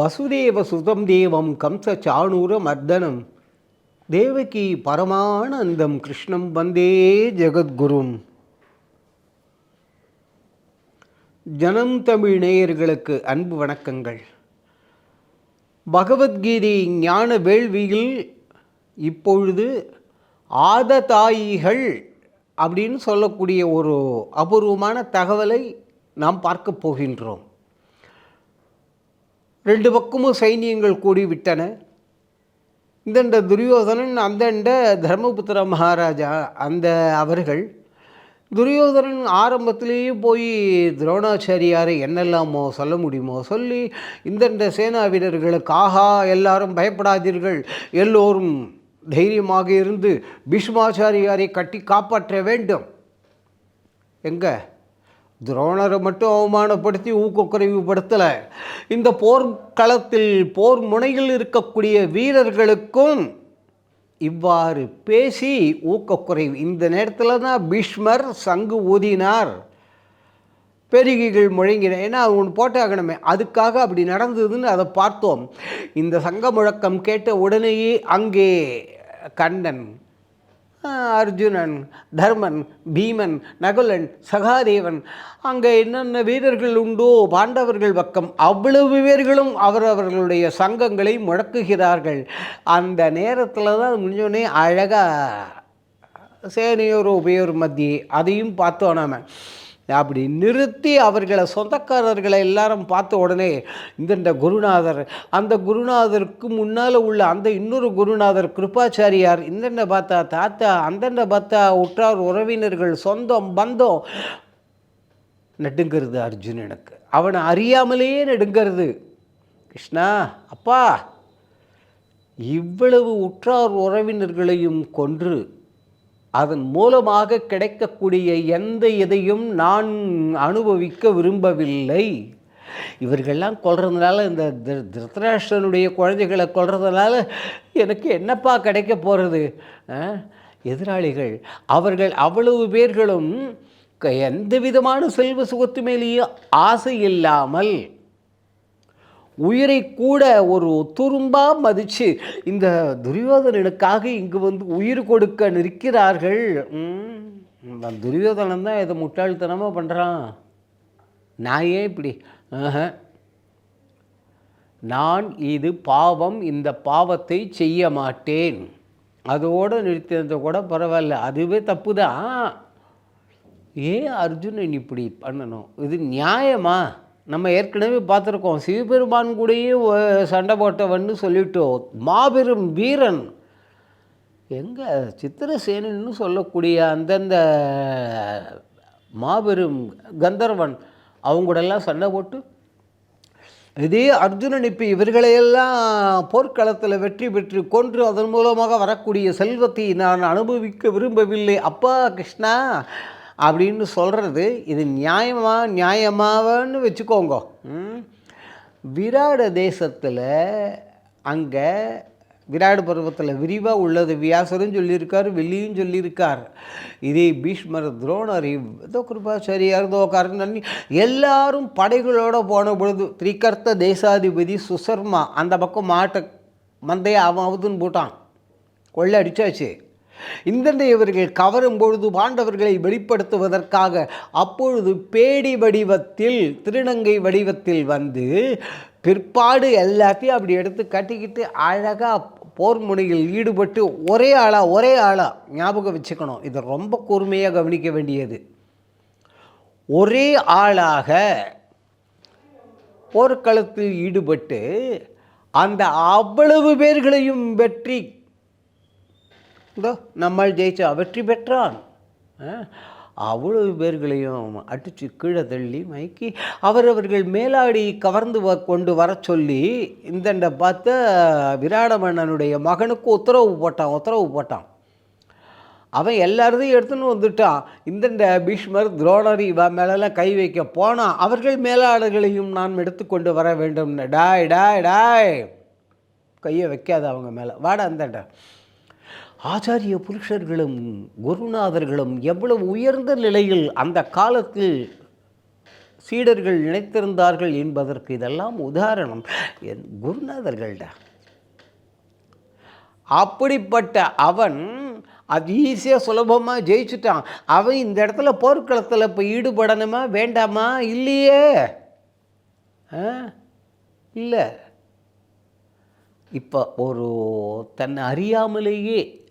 வசுதேவ சுதம் தேவம் கம்ச சாணூர மர்தனம். தேவகி பரமானந்தம் கிருஷ்ணம் வந்தே ஜெகத்குரும். ஜனம் தமிழ் நேயர்களுக்கு அன்பு வணக்கங்கள். பகவத்கீதை ஞான வேள்வியில் இப்பொழுது ஆததாயிகள் அப்படின்னு சொல்லக்கூடிய ஒரு அபூர்வமான தகவலை நாம் பார்க்க போகின்றோம். ரெண்டு பக்கமும் சைனியங்கள் கூடிவிட்டன. இந்தண்ட துரியோதனன் அந்தண்ட தர்மபுத்திர மகாராஜா அந்த அவர்கள் துரியோதனன் ஆரம்பத்திலேயே போய் துரோணாச்சாரியாரை என்னெல்லாமோ சொல்ல முடியுமோ சொல்லி இந்தண்ட சேனா வீரர்களுக்கு ஆஹா எல்லாரும் பயப்படாதீர்கள். எல்லோரும் தைரியமாக இருந்து பீஷ்மாச்சாரியாரை கட்டி காப்பாற்ற வேண்டும். எங்கே? துரோணரை மட்டும் அவமானப்படுத்தி ஊக்கக்குறைவுபடுத்தலை. இந்த போர்க்களத்தில் போர் முனையில் இருக்கக்கூடிய வீரர்களுக்கும் இவ்வாறு பேசி ஊக்கக்குறைவு. இந்த நேரத்தில் தான் பீஷ்மர் சங்கு ஊதினார். பெருகிகள் முழங்கின. ஏன்னா அவங்க போட்டாகணுமே. அதுக்காக அப்படி நடந்ததுன்னு அதை பார்த்தோம். இந்த சங்க முழக்கம் கேட்ட உடனேயே அங்கே கண்ணன் அர்ஜுனன் தர்மன் பீமன் நகுலன் சகாதேவன் அங்கே என்னென்ன வீரர்கள் உண்டோ பாண்டவர்கள் பக்கம் அவ்வளவு வீரர்களும் அவரவர்களுடைய சங்கங்களை முழக்குகிறார்கள் அந்த நேரத்தில் தான் முடிஞ்சோடனே அழகாக சேனையோர் உபயோர் மத்தியே அதையும் பார்த்தோம் நாம். அப்படி நிறுத்தி அவர்களை சொந்தக்காரர்களை எல்லாரும் பார்த்த உடனே இந்த குருநாதர் அந்த குருநாதருக்கு முன்னால் உள்ள அந்த இன்னொரு குருநாதர் கிருபாச்சாரியார் இந்தண்ட பார்த்தா தாத்தா அந்தண்ட பார்த்தா உற்றார் உறவினர்கள் சொந்தம் பந்தம் நடுங்கிறது அர்ஜுனனுக்கு அவனை அறியாமலேயே நடுங்கிறது. கிருஷ்ணா அப்பா இவ்வளவு உற்றார் உறவினர்களையும் கொன்று அதன் மூலமாக கிடைக்கக்கூடிய எந்த இதையும் நான் அனுபவிக்க விரும்பவில்லை. இவர்கள்லாம் கொள்றதுனால இந்த திருத்தராஷ்டனுடைய குழந்தைகளை கொள்றதுனால எனக்கு என்னப்பா கிடைக்க போகிறது எதிராளிகள். அவர்கள் அவ்வளவு பேர்களும் க- எந்த விதமான செல்வ சுகத்து மேலேயும் ஆசை இல்லாமல் உயிரை கூட ஒரு துரும்பா மதித்து இந்த துரியோதனனுக்காக இங்கு வந்து உயிர் கொடுக்க நிற்கிறார்கள். ம், துரியோதனன் தான் இதை முட்டாள்தனமாக பண்ணுறான் நான் ஏன் இப்படி நான் இது பாவம் இந்த பாவத்தை செய்ய மாட்டேன். அதோடு நிறுத்தினது கூட பரவாயில்ல அதுவே தப்பு தான் ஏன் அர்ஜுனன் இப்படி பண்ணணும்? இது நியாயமா? நம்ம ஏற்கனவே பார்த்துருக்கோம். சிவபெருமான் கூடயே சண்டை போட்டவன்னு சொல்லிட்டோம் மாபெரும் வீரன். எங்கே சித்திரசேனன்னு சொல்லக்கூடிய அந்தந்த மாபெரும் கந்தர்வன் அவங்க கூடலாம் சண்டை போட்டு இதே அர்ஜுனன் இப்போ இவர்களையெல்லாம் போர்க்களத்தில் வெற்றி பெற்று கொன்று அதன் மூலமாக வரக்கூடிய செல்வத்தை நான் அனுபவிக்க விரும்பவில்லை. அப்பா கிருஷ்ணா அப்படின்னு சொல்கிறது இது நியாயமாக நியாயமாவன்னு வச்சுக்கோங்க. விராட தேசத்தில் அங்கே விராட பருவத்தில் விரிவாக உள்ளது. வியாசரும் சொல்லியிருக்கார் வெள்ளியும் சொல்லியிருக்கார். இதே பீஷ்மர் துரோணர் இதோ ஏதோ கிருபாச்சாரியார் தோக்காரன் கர்ணன் எல்லாரும் படைகளோடு போன பொழுது திரிகர்த்த தேசாதிபதி சுசர்மா அந்த பக்கம் மாட்டை மந்தையை அவன் அவுதுன்னு போட்டான். கொள்ளை அடிச்சாச்சு. இந்தந்த இவர்கள் கவரும் பொழுது பாண்டவர்களை வெளிப்படுத்துவதற்காக அப்பொழுது பேடி வடிவத்தில் திருநங்கை வடிவத்தில் வந்து பிற்பாடு எல்லாத்தையும் அப்படி எடுத்து கட்டிக்கிட்டு அழகாக போர் முனையில் ஈடுபட்டு ஒரே ஆளாக ஒரே ஆளாக ஞாபகம் வச்சுக்கணும். இதை ரொம்ப கூர்மையாக கவனிக்க வேண்டியது. ஒரே ஆளாக போர்க்களத்தில் ஈடுபட்டு அந்த அவ்வளவு பேர்களையும் வெற்றி இதோ நம்மால் ஜெயிச்சா வெற்றி பெற்றான். ஆ, அவ்வளவு பேர்களையும் அடித்து கீழே தள்ளி மயக்கி அவரவர்கள் மேலாடி கவர்ந்து வ கொண்டு வர சொல்லி இந்தண்ட பார்த்த விராட மன்னனுடைய மகனுக்கு உத்தரவு போட்டான் உத்தரவு போட்டான். அவன் எல்லாரதையும் எடுத்துன்னு வந்துட்டான். இந்தண்ட பீஷ்மர் துரோணர் மேலெல்லாம் கை வைக்க போனான். அவர்கள் மேலாளர்களையும் நான் எடுத்துக்கொண்டு வர வேண்டும். டாய் டாய் டாய். கையை வைக்காத அவங்க மேலே. வாடா அந்தண்ட ஆச்சாரிய புருஷர்களும் குருநாதர்களும் எவ்வளவு உயர்ந்த நிலையில் அந்த காலத்தில் சீடர்கள் நினைத்திருந்தார்கள் என்பதற்கு இதெல்லாம் உதாரணம். என் குருநாதர்கள்டா. அப்படிப்பட்ட அவன் அது ஈஸியாக சுலபமாக ஜெயிச்சுட்டான். அவன் இந்த இடத்துல போர்க்களத்தில் இப்போ ஈடுபடணுமா வேண்டாமா? இல்லையே. ஆ? இல்லை. இப்போ ஒரு தன்னை அறியாமலேயே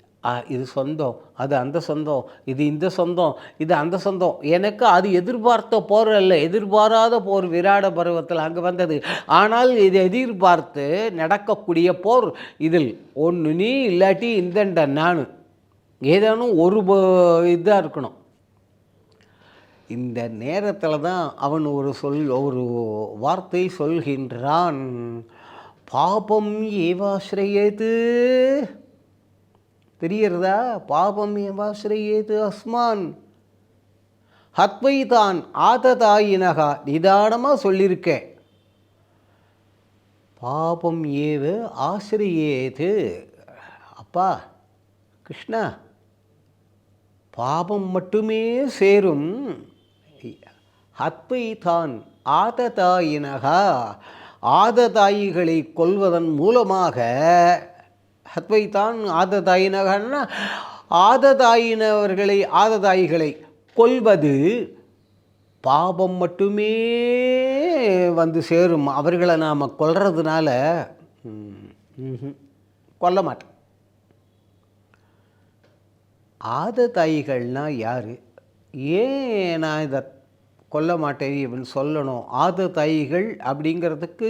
இது சொந்தம் அது அந்த சொந்தம் இது இந்த சொந்தம் இது அந்த சொந்தம். எனக்கு அது எதிர்பார்த்த போர் அல்ல எதிர்பாராத போர் விராட பருவத்தில் அங்கே வந்தது. ஆனால் இது எதிர்பார்த்து நடக்கக்கூடிய போர் இதில் ஒன்று நீ இல்லாட்டி இந்தண்ட நான். ஏதேனும் ஒரு இதாக இருக்கணும். இந்த நேரத்தில் தான் அவன் ஒரு சொல் ஒரு வார்த்தை சொல்கின்றான். பாபம் ஏவாசிரியது தெரியறதா பாபம் ஏவாஸ்ரயது அஸ்மான்? ஹத்வை தான் ஆததாயினகா நிதானமாக சொல்லியிருக்கேன் பாபம் ஏவ ஆசிரியேது? அப்பா கிருஷ்ணா பாபம் மட்டுமே சேரும். ஹத்வை தான் ஆததாயினகா ஆததாயிகளை கொல்வதன் மூலமாக அத்வைத்தான் தான் ஆததாயினகன்னா ஆததாயினவர்களை ஆததாயிகளை கொல்வது பாபம் மட்டுமே வந்து சேரும். அவர்களை நாம் கொல்றதுனால கொல்ல மாட்டேன் ஆததாயிகள்னால் யார்? ஏன் நான் இதை கொல்ல மாட்டேன் இவன் சொல்லணும்? ஆததாயிகள் அப்படிங்கிறதுக்கு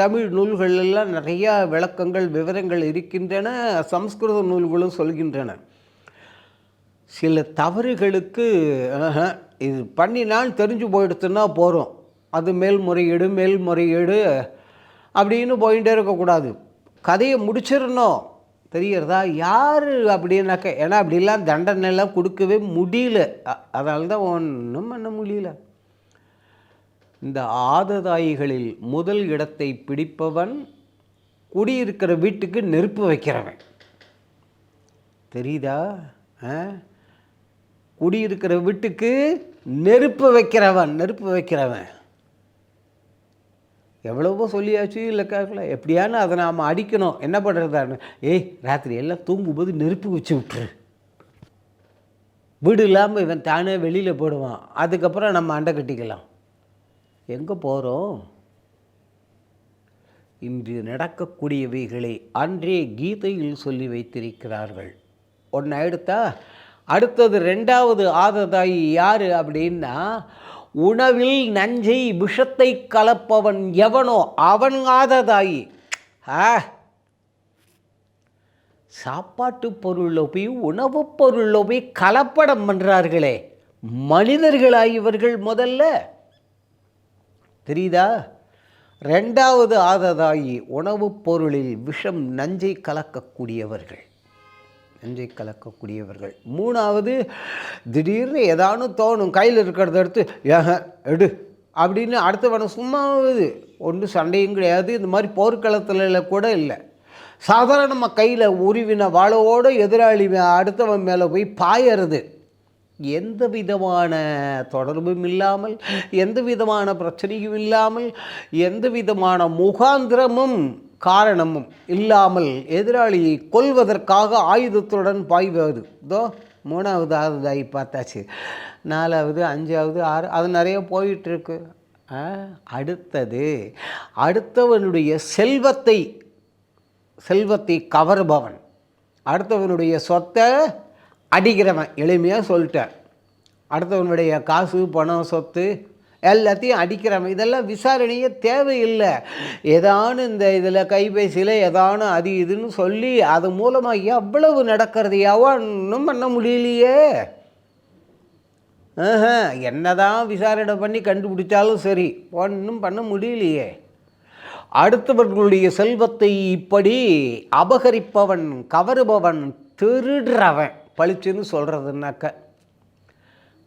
தமிழ் நூல்களெல்லாம் நிறையா விளக்கங்கள் விவரங்கள் இருக்கின்றன சம்ஸ்கிருத நூல்களும் சொல்கின்றன. சில தவறுகளுக்கு இது பண்ணினால் தெரிஞ்சு போயிடுத்துன்னா போகிறோம் அது மேல்முறையீடு மேல்முறையீடு அப்படின்னு போயிட்டே இருக்கக்கூடாது. கதையை முடிச்சிடணும். தெரிகிறதா? யார் அப்படின்னாக்க ஏன்னா அப்படிலாம் தண்டனை எல்லாம் கொடுக்கவே முடியல. அதனால தான் ஒன்றும் பண்ண முடியல. இந்த ஆததாயிகளில் முதல் இடத்தை பிடிப்பவன் குடியிருக்கிற வீட்டுக்கு நெருப்பு வைக்கிறவன். தெரியுதா? ஆ? குடியிருக்கிற வீட்டுக்கு நெருப்பு வைக்கிறவன் நெருப்பு வைக்கிறவன். எவ்வளவோ சொல்லியாச்சு இல்லை கேட்கல எப்படியானு அதை நாம் அடிக்கணும். என்ன பண்ணுறதான்னு ஏய் ராத்திரி எல்லாம் தூங்கும்போது நெருப்பு வச்சு விட்டுரு. வீடு இல்லாமல் இவன் தானே வெளியில் போடுவான். அதுக்கப்புறம் நம்ம அண்டை கட்டிக்கலாம். எங்கே போகிறோம் இன்று நடக்கக்கூடியவைகளை அன்றே கீதையில் சொல்லி வைத்திருக்கிறார்கள். ஒன்று எடுத்தா? அடுத்தது ரெண்டாவது ஆததாய் யார் அப்படின்னா உணவில் நஞ்சை விஷத்தை கலப்பவன் எவனோ அவன் ஆததாயி. ஆ சாப்பாட்டு பொருளில் போய் உணவுப் பொருளில் போய் கலப்படம் பண்ணுறார்களே மனிதர்களாய் இவர்கள் முதல்ல? தெரியுதா? ரெண்டாவது ஆததாயி உணவுப் பொருளில் விஷம் நஞ்சை கலக்கக்கூடியவர்கள். நஞ்சை கலக்கக்கூடியவர்கள். மூணாவது திடீர்னு ஏதானு தோணும் கையில் இருக்கிறத எடுத்து ஏக எடு அப்படின்னு அடுத்தவனை சும்மா இது ஒன்றும் சண்டையும் கிடையாது. இந்த மாதிரி போர்க்களத்துல கூட இல்லை. சாதாரணமாக கையில் உருவின வாழவோடு எதிராளி மே- அடுத்தவன் மேலே போய் பாயறது. எந்த விதமான தொடர்பும் இல்லாமல் எந்த விதமான பிரச்சனையும் இல்லாமல் எந்த விதமான முகாந்திரமும் காரணமும் இல்லாமல் எதிராளியை கொல்வதற்காக ஆயுதத்துடன் பாய்வது. இதோ மூணாவது ஆகுதாகி பார்த்தாச்சு. நாலாவது அஞ்சாவது ஆறு அது நிறைய போயிட்டுருக்கு. அடுத்தது அடுத்தவனுடைய செல்வத்தை செல்வத்தை கவர்பவன். அடுத்தவனுடைய சொத்தை அடிக்கிறவன் எளிமையாக சொல்லிட்டேன் அடுத்தவனுடைய காசு பணம் சொத்து எல்லாத்தையும் அடிக்கிறவன். இதெல்லாம் விசாரணையே தேவையில்லை. ஏதானு இந்த இதில் கைபேசியில் ஏதானு அது இதுன்னு சொல்லி அது மூலமாக எவ்வளவு நடக்கிறது எவனும் பண்ண முடியலையே. என்னதான் விசாரணை பண்ணி கண்டுபிடிச்சாலும் சரி ஒன்றும் பண்ண முடியலையே. அடுத்தவர்களுடைய செல்வத்தை இப்படி அபகரிப்பவன் கவருபவன் திருடுறவன். பளிச்சுன்னு சொல்கிறதுனாக்க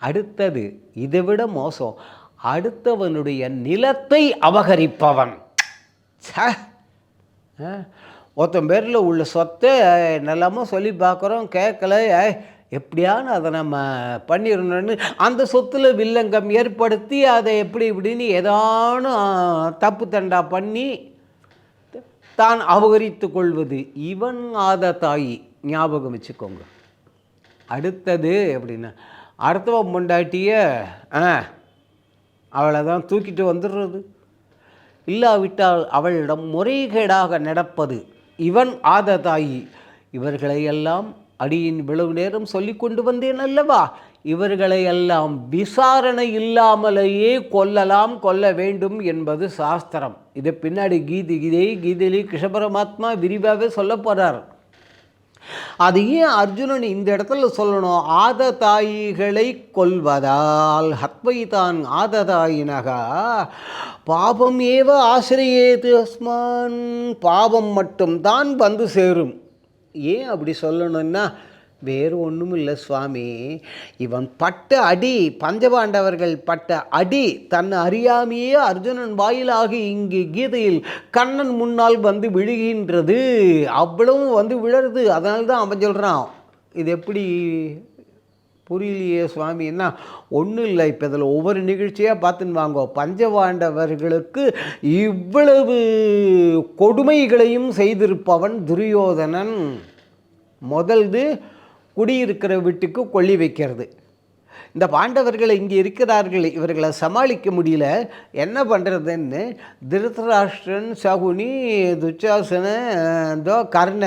அடுத்தது இதை விட மோசம். அடுத்தவனுடைய நிலத்தை அபகரிப்பவன். ச ஒருத்தன் பேரில் உள்ள சொத்தை நல்லமா சொல்லி பார்க்குறோம் கேட்கல எப்படியான எப்படியானு அதை நம்ம பண்ணிடணும்னு அந்த சொத்தில் வில்லங்கம் ஏற்படுத்தி அதை எப்படி இப்படின்னு ஏதானும் தப்பு தண்டா பண்ணி தான் அபகரித்து கொள்வது. இவன் ஆத தாயி ஞாபகம் வச்சுக்கோங்க. அடுத்தது அப்படின்னா. அடுத்தவ பொண்டாட்டிய ஆ அவளை தான் தூக்கிட்டு வந்துடுறது. இல்லாவிட்டால் அவளிடம் முறைகேடாக நடப்பது இவன் ஆத தாயி இவர்களையெல்லாம் அடியின் விளவு நேரம் சொல்லி கொண்டு வந்தேன் அல்லவா? இவர்களையெல்லாம் விசாரணை இல்லாமலேயே கொல்லலாம் கொல்ல வேண்டும் என்பது சாஸ்திரம். இது பின்னாடி கீதை கீதை கீதையிலே கிருஷ்ணபரமாத்மா விரிவாகவே சொல்ல போகிறார் அது ஏன் அர்ஜுனன் இந்த இடத்துல சொல்லணும்? ஆத தாயிகளை கொல்வதால் ஹத்வைதான் ஆத தாயினகா பாபம் ஏவ ஆசிரியேது அஸ்மான். பாபம் மட்டும்தான் வந்து சேரும். ஏன் அப்படி சொல்லணும்னா வேறு ஒன்றும் இல்லை சுவாமி. இவன் பட்ட அடி பஞ்சபாண்டவர்கள் பட்ட அடி தன்னை அறியாமையே அர்ஜுனன் வாயிலாகி இங்கு கீதையில் கண்ணன் முன்னால் வந்து விழுகின்றது. அவ்வளவும் வந்து விழருது. அதனால தான் அவன் சொல்கிறான் இது எப்படி புரியலையே சுவாமி? என்ன ஒன்றும் இல்லை. இப்போ இதில் ஒவ்வொரு நிகழ்ச்சியாக பார்த்துன்னு வாங்கோ. பஞ்சபாண்டவர்களுக்கு இவ்வளவு கொடுமைகளையும் செய்திருப்பவன் துரியோதனன். முதல்து குடியிருக்கிற வீட்டுக்கு கொள்ளி வைக்கிறது. இந்த பாண்டவர்கள் இங்கே இருக்கிறார்கள் இவர்களை சமாளிக்க முடியல. என்ன பண்ணுறதுன்னு திருதராஷ்டிரன் சகுனி துச்சாசன இதோ கர்ண.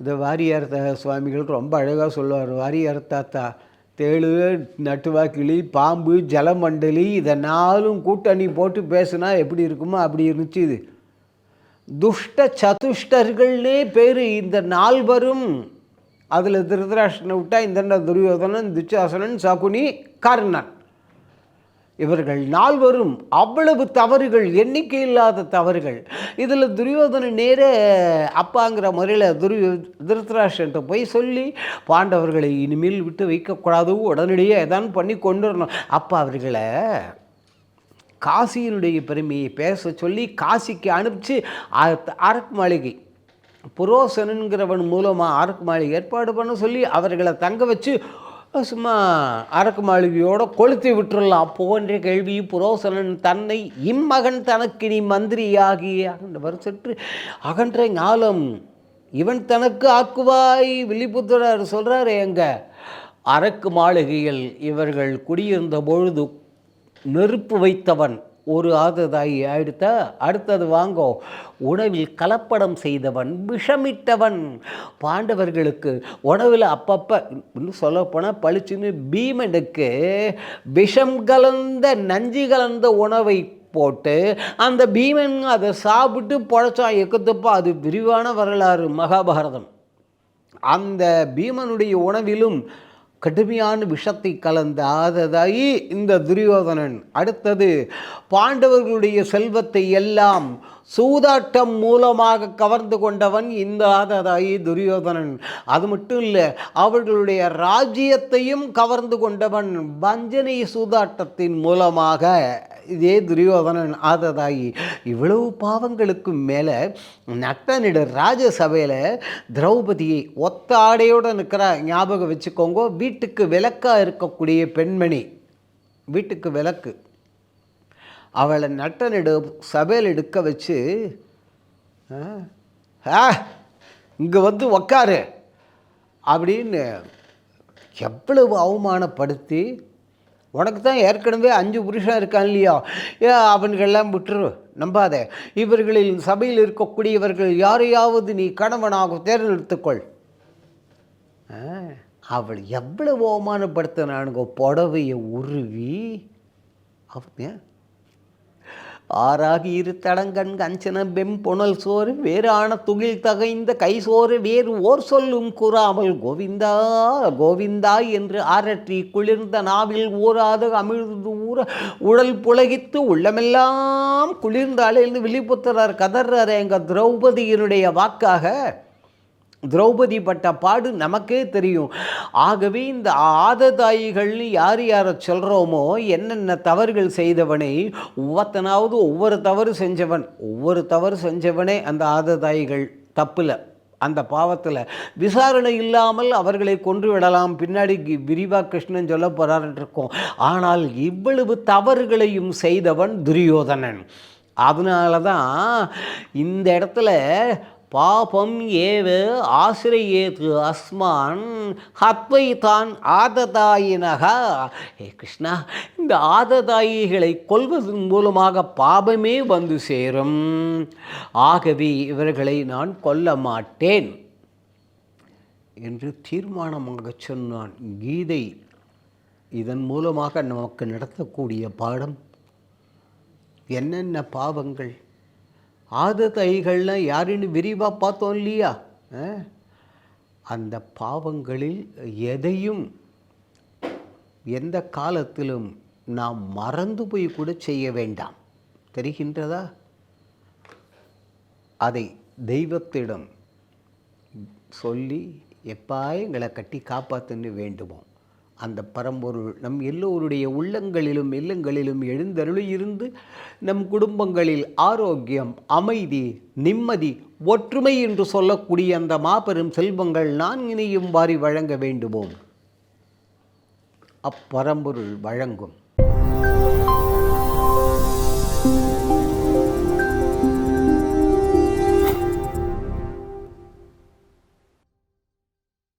இந்த வாரியார் சுவாமிகளுக்கு ரொம்ப அழகாக சொல்லுவார். வாரியார் தாத்தா தேளு நட்டுவா பாம்பு ஜலமண்டலி இதை நாளும் கூட்டணி போட்டு பேசுனா எப்படி இருக்குமோ அப்படி இருந்துச்சு இது. துஷ்ட சதுஷ்டர்கள்னே பேர் இந்த நால்வரும். அதில் திருதராஷ்டனை விட்டா இந்த துரியோதனன் துச்சாசனன் சகுனி கர்ணன். இவர்கள் நால்வரும் அவ்வளவு தவறுகள் எண்ணிக்கை இல்லாத தவறுகள். இதில் துரியோதனன் நேரே அப்பாங்கிற முறையில் துரியோ திருத்தராஷ்டன்ட்ட போய் சொல்லி பாண்டவர்களை இனிமேல் விட்டு வைக்கக்கூடாது உடனடியாக ஏதான் பண்ணி கொண்டு வரணும் அப்பா அவர்களை காசியினுடைய பெருமையை பேச சொல்லி காசிக்கு அனுப்பிச்சு அரக் அரக்கு மாளிகை புரோசனுங்கிறவன் மூலமாக அரக்கு மாளிகை ஏற்பாடு பண்ண சொல்லி அவர்களை தங்க வச்சு சும்மா அரக்கு மாளிகையோடு கொளுத்தி விட்டுடலாம் போன்ற கேள்வி புரோசனன் தன்னை இம்மகன் தனக்கு நீ மந்திரியாகி அகன்றவர் சற்று அகன்ற ஞாலம் இவன் தனக்கு ஆக்குவாய் வில்லிபுத்திரர் சொல்கிறார் எங்க அரக்கு மாளிகையில் இவர்கள் குடியிருந்த பொழுது நெருப்பு வைத்தவன் ஒரு ஆததாயி ஆயிடுத்த அடுத்தது வாங்கோ. உணவில் கலப்படம் செய்தவன் விஷமிட்டவன். பாண்டவர்களுக்கு உணவில் அப்பப்போ இன்னும் சொல்லப்போனால் பளிச்சுன்னு பீமனுக்கு விஷம் கலந்த நஞ்சு கலந்த உணவை போட்டு அந்த பீமன் அதை சாப்பிட்டு பொழைச்சான் எக்கத்துப்பா அது விரிவான வரலாறு மகாபாரதம். அந்த பீமனுடைய உணவிலும் கடுமையான விஷத்தை கலந்த ஆததாயி இந்த துரியோதனன். அடுத்தது பாண்டவர்களுடைய செல்வத்தை எல்லாம் சூதாட்டம் மூலமாக கவர்ந்து கொண்டவன் இந்த ஆததாயி துரியோதனன். அது மட்டும் இல்லை அவர்களுடைய ராஜ்யத்தையும் கவர்ந்து கொண்டவன் வஞ்சனை சூதாட்டத்தின் மூலமாக. இதே துரியோதனன் ஆததாயி இவ்வளவு பாவங்களுக்கும் மேலே நட்டனிட ராஜசபையில் திரௌபதியை ஒத்த ஆடையோடு நிற்கிறா ஞாபகம் வச்சுக்கோங்க. வீட்டுக்கு விளக்காக இருக்கக்கூடிய பெண்மணி வீட்டுக்கு விளக்கு. அவளை நட்டனிட சபையில் எடுக்க வச்சு ஆ இங்கே வந்து உக்காரு அப்படின்னு எவ்வளவு அவமானப்படுத்தி உனக்கு தான் ஏற்கனவே அஞ்சு புருஷன் இருக்கான் இல்லையா? ஏ அவன்கள்லாம் விட்டுரு. நம்பாத. இவர்களில் சபையில் இருக்கக்கூடியவர்கள் யாரையாவது நீ கணவனாக தேர்ந்தெடுத்துக்கொள். ஆ, அவள் எவ்வளவு அவமானப்படுத்தினானுங்க புடவையை உருவி. அவன் ஆறாகி இரு தடங்கண் கஞ்சன வெம்புணல் சோறு வேறான துகில் தகைந்த கை சோறு வேறு ஓர் சொல்லும் கூறாமல் கோவிந்தா கோவிந்தா என்று அரற்றி குளிர்ந்த நாவில் ஊறாது அமிழ்ந்து ஊற உடல் புலகித்து உள்ளமெல்லாம் குளிர்ந்த அலைந்து விழிப்புத்தரர் கதர்றார் எங்கள் திரௌபதியினுடைய வாக்காக. திரௌபதி பட்ட பாடு நமக்கே தெரியும். ஆகவே இந்த ஆததாயிகள்னு யார் யாரை சொல்கிறோமோ என்னென்ன தவறுகள் செய்தவனை ஒவ்வொருத்தனாவது ஒவ்வொரு தவறு செஞ்சவன் ஒவ்வொரு தவறு செஞ்சவனே அந்த ஆததாயிகள் தப்பில் அந்த பாவத்தில். விசாரணை இல்லாமல் அவர்களை கொன்று விடலாம். பின்னாடி கி- விரிவா கிருஷ்ணன் சொல்ல போகிறாருன்னு இருக்கோம். ஆனால் இவ்வளவு தவறுகளையும் செய்தவன் துரியோதனன். அதனால தான் இந்த இடத்துல பாபம் ஏவ ஆசிரியேது அஸ்மான் ஹத்வை தான் ஆததாயினகா. ஏ கிருஷ்ணா இந்த ஆததாயிகளை கொல்வதன் மூலமாக பாபமே வந்து சேரும். ஆகவே இவர்களை நான் கொல்ல மாட்டேன் என்று தீர்மானமாக சொன்னான் கீதை. இதன் மூலமாக நமக்கு நடத்தக்கூடிய பாடம் என்னென்ன பாவங்கள்? ஆததைகள்லாம் யாருன்னு விரிவாக பார்த்தோம் இல்லையா? ஆ? அந்த பாவங்களில் எதையும் எந்த காலத்திலும் நாம் மறந்து போய் கூட செய்ய வேண்டாம். தெரிகின்றதா? அதை தெய்வத்திடம் சொல்லி எப்பா எங்களை கட்டி காப்பாத்துன்னு வேண்டுமோ அந்த பரம்பொருள் நம் எல்லோருடைய உள்ளங்களிலும் இல்லங்களிலும் எழுந்தருளி இருந்து நம் குடும்பங்களில் ஆரோக்கியம் அமைதி நிம்மதி ஒற்றுமை என்று சொல்லக்கூடிய அந்த மாபெரும் செல்வங்கள் நான் இனியும் வாரி வழங்க வேண்டுமோம் அப்பரம்பொருள் வழங்கும்.